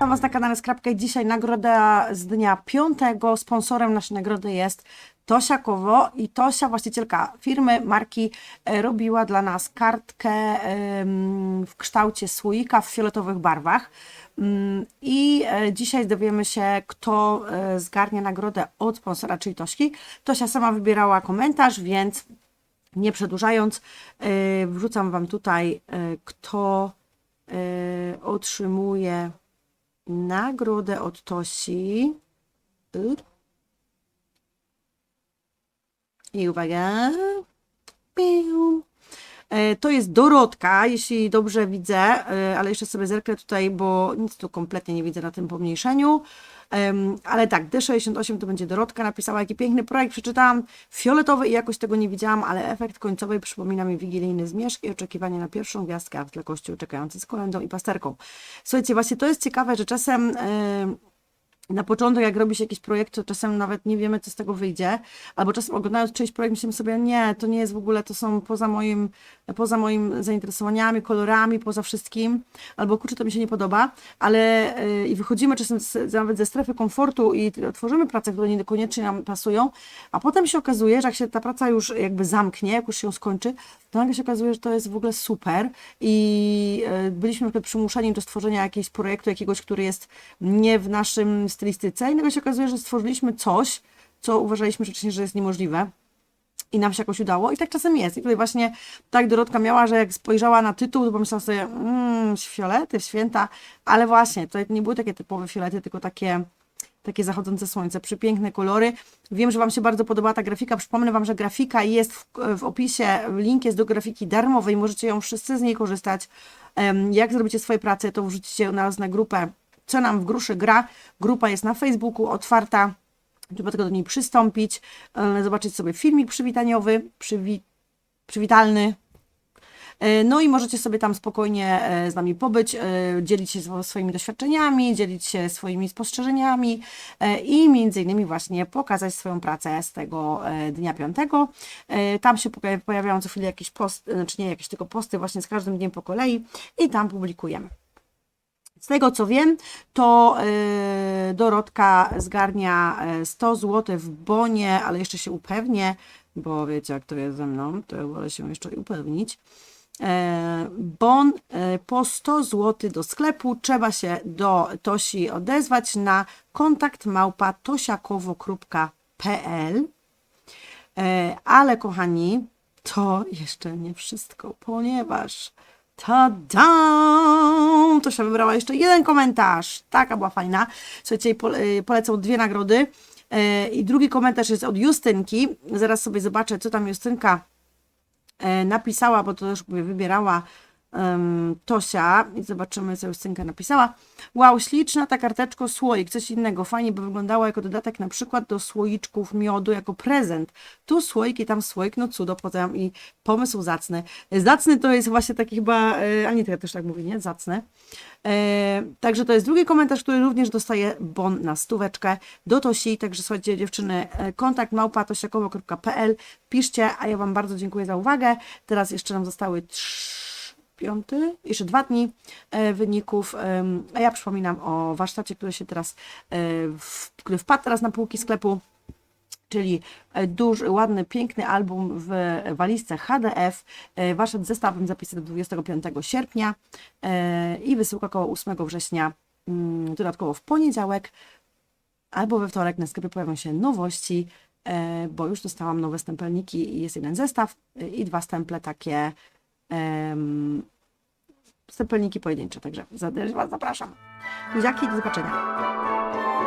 Witam Was na kanale Skrapka i dzisiaj nagroda z dnia piątego. Sponsorem naszej nagrody jest Tosia Kowo i Tosia, właścicielka firmy, marki, e, robiła dla nas kartkę w kształcie słoika w fioletowych barwach. Mm, I e, dzisiaj dowiemy się, kto e, zgarnie nagrodę od sponsora, czyli Tośki. Tosia sama wybierała komentarz, więc nie przedłużając, wrzucam Wam tutaj, kto otrzymuje nagrodę od Tosi. I uwaga. Piu. E, To jest Dorotka, jeśli dobrze widzę, e, ale jeszcze sobie zerknę tutaj, bo nic tu kompletnie nie widzę na tym pomniejszeniu. Ale tak, D68 to będzie Dorotka, napisała jaki piękny projekt, przeczytałam fioletowy i jakoś tego nie widziałam, ale efekt końcowy przypomina mi wigilijny zmierzch i oczekiwanie na pierwszą gwiazdkę, w tle kościół czekający z kolendą i pasterką. Słuchajcie, właśnie to jest ciekawe, że czasem... em, na początek, jak robi się jakiś projekt, to czasem nawet nie wiemy, co z tego wyjdzie, albo czasem oglądając czyjś projekt, myślimy sobie, nie, to nie jest w ogóle, to są poza moim, poza moim zainteresowaniami, kolorami, poza wszystkim, albo kurczę, to mi się nie podoba, ale yy, i wychodzimy czasem z, nawet ze strefy komfortu i tworzymy prace, które niekoniecznie nam pasują, a potem się okazuje, że jak się ta praca już jakby zamknie, jak już się skończy, to nagle się okazuje, że to jest w ogóle super. I yy, byliśmy na przymuszeni do stworzenia jakiegoś projektu, jakiegoś, który jest nie w naszym stylistyce i nagle się okazuje, że stworzyliśmy coś, co uważaliśmy wcześniej, że jest niemożliwe i nam się jakoś udało i tak czasem jest. I tutaj właśnie tak Dorotka miała, że jak spojrzała na tytuł, to pomyślała sobie, mmm, fiolety, święta, ale właśnie, to nie były takie typowe fiolety, tylko takie takie zachodzące słońce, przepiękne kolory. Wiem, że Wam się bardzo podobała ta grafika. Przypomnę Wam, że grafika jest w, w opisie, link jest do grafiki darmowej, możecie ją wszyscy z niej korzystać. Jak zrobicie swoje prace, to wrzucicie na nas na grupę Co nam w gruszy gra. Grupa jest na Facebooku, otwarta. Trzeba tylko do niej przystąpić, e, zobaczyć sobie filmik przywitaniowy, przywi przywitalny, E, No i możecie sobie tam spokojnie e, z nami pobyć, dzielić się swo- swoimi doświadczeniami, dzielić się swoimi spostrzeżeniami i między innymi właśnie pokazać swoją pracę z tego dnia piątego. Tam się pojawiają co chwilę jakieś posty, znaczy nie jakieś tylko posty właśnie z każdym dniem po kolei i tam publikujemy. Z tego co wiem, to y, Dorotka zgarnia e, 100 zł w bonie, ale jeszcze się upewnię, bo wiecie jak to jest ze mną, to ja wolę się jeszcze upewnić. E, Bon e, po 100 zł do sklepu. Trzeba się do Tosi odezwać na kontakt małpa tosiakowo.pl. E, Ale kochani, to jeszcze nie wszystko, ponieważ tada! Tosia wybrała jeszcze jeden komentarz. Taka była fajna. Słuchajcie, y, polecą dwie nagrody. E, I drugi komentarz jest od Justynki. Zaraz sobie zobaczę, co tam Justynka e, napisała, bo to też wybierała em, Tosia i zobaczymy, co Justynka napisała. Wow, śliczna ta karteczko, słoik, coś innego. Fajnie by wyglądało jako dodatek na przykład do słoiczków miodu, jako prezent. Tu słoik i tam słoik, no cudo, potem i pomysł zacny. Zacny to jest właśnie taki chyba, e, Anita też tak mówi, nie? Zacny. E, także to jest drugi komentarz, który również dostaje bon na stóweczkę do Tosi. Także słuchajcie dziewczyny, e, kontakt małpa tosiakowo.pl piszcie, a ja Wam bardzo dziękuję za uwagę. Teraz jeszcze nam zostały trzy, piąty, jeszcze dwa dni e, wyników, a ja przypominam o warsztacie, który się teraz, e, który wpadł teraz na półki sklepu czyli e, duży, ładny, piękny album w walizce HDF, warsztat z zestawem zapisy do 25 sierpnia i wysyłka około 8 września, mm, dodatkowo w poniedziałek albo we wtorek na sklepie pojawią się nowości, bo już dostałam nowe stempelniki i jest jeden zestaw i dwa stemple takie em, pojedyncze, także zapraszam. Buziaki, do zobaczenia.